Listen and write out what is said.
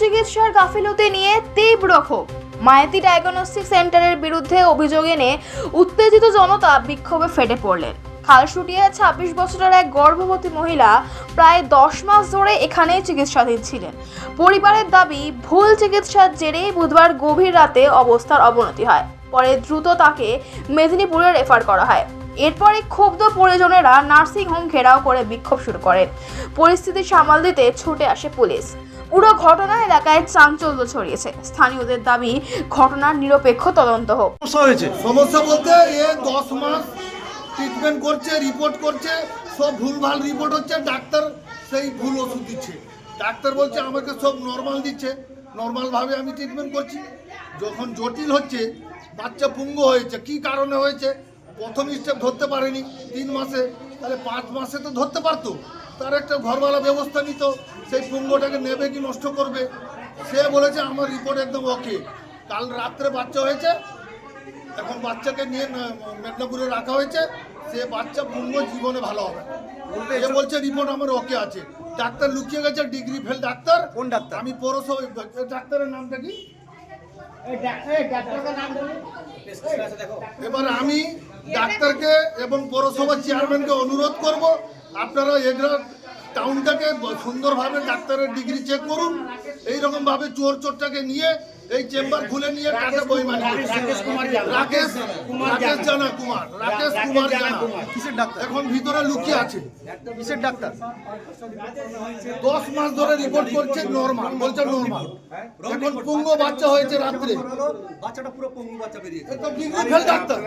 চিকিৎসার গাফিলতি নিয়ে তীব্র ক্ষোভ। মায়াতি ডায়াগনস্টিক সেন্টারের বিরুদ্ধে অভিযোগ এনে উত্তেজিত জনতা বিক্ষোভে ফেটে পড়লেন। খালসুটিয়া ছাব্বিশ বছরের এক গর্ভবতী মহিলা প্রায় দশ মাস ধরে এখানেই চিকিৎসাধীন ছিলেন। পরিবারের দাবি, ভুল চিকিৎসার জেরেই বুধবার গভীর রাতে অবস্থার অবনতি হয়। পরে দ্রুত তাকে মেদিনীপুরে রেফার করা হয়। এরপরে ক্ষুব্ধ পরিজনেরা নার্সিং হোম ঘেরাও করে বিক্ষোভ শুরু করেন পরিস্থিতি সামাল দিতে ছুটে আসে পুলিশ। পুরো ঘটনা এলাকায় চাঞ্চল্য ছড়িয়েছে। স্থানীয়দের দাবি ঘটনার নিরপেক্ষ তদন্ত হোক। সমস্যা হয়েছে। সমস্যা বলতে এ দশ মাস ট্রিটমেন্ট করছে রিপোর্ট করছে সব ভুলভাল রিপোর্ট হচ্ছে ডাক্তার সেই ভুল ওষুধ দিচ্ছে। ডাক্তার বলছে আমাকে সব নর্মাল দিচ্ছে। নর্মালভাবে আমি ট্রিটমেন্ট করছি। যখন জটিল হচ্ছে, বাচ্চা পুঙ্গ হয়েছে, কি কারণে হয়েছে? প্রথম স্টেপ ধরতে পারেনি, তিন মাসে, তাহলে পাঁচ মাসে তো ধরতে পারতো। তার একটা ঘরওয়ালা ব্যবস্থা নিত, সেই পুঙ্গটাকে নেবে কি নষ্ট করবে? সে বলেছে, আমার রিপোর্ট একদম ওকে কাল রাত্রে বাচ্চা হয়েছে এখন বাচ্চাকে নিয়ে মেদিনীপুরে রাখা হয়েছে। সে বাচ্চা পূর্ণ জীবনে ভালো হবে। এ বলছে রিপোর্ট আমার ওকে আছে। ডাক্তার লুকিয়ে গেছে ডিগ্রি ফেল ডাক্তার। কোন ডাক্তার? আমি পৌরসভা ডাক্তারের নামটা কি? এবার আমি ডাক্তারকে এবং পৌরসভা চেয়ারম্যানকে অনুরোধ করব আপনারা এগরা টাউনটাকে সুন্দরভাবে ডাক্তারের ডিগ্রি চেক করুন। এইরকম ভাবে চোর চোরটাকে নিয়ে এই চেম্বার খুলে নিয়ে টাকা বইমানি রাকেশ কুমার জানা। রাকেশ রাকেশ জানা কুমার। রাকেশ কুমার জানা কিসের ডাক্তার? এখন ভিতরে লুকিয়ে আছে। কিসের ডাক্তার? দশ মাস ধরে রিপোর্ট করছে নর্মাল বলছে নর্মাল এখন পুঙ্গ বাচ্চা হয়েছে রাত্রে। বাচ্চাটা পুরো পঙ্গু বাচ্চা বেরিয়েছে। Degree fail doctor.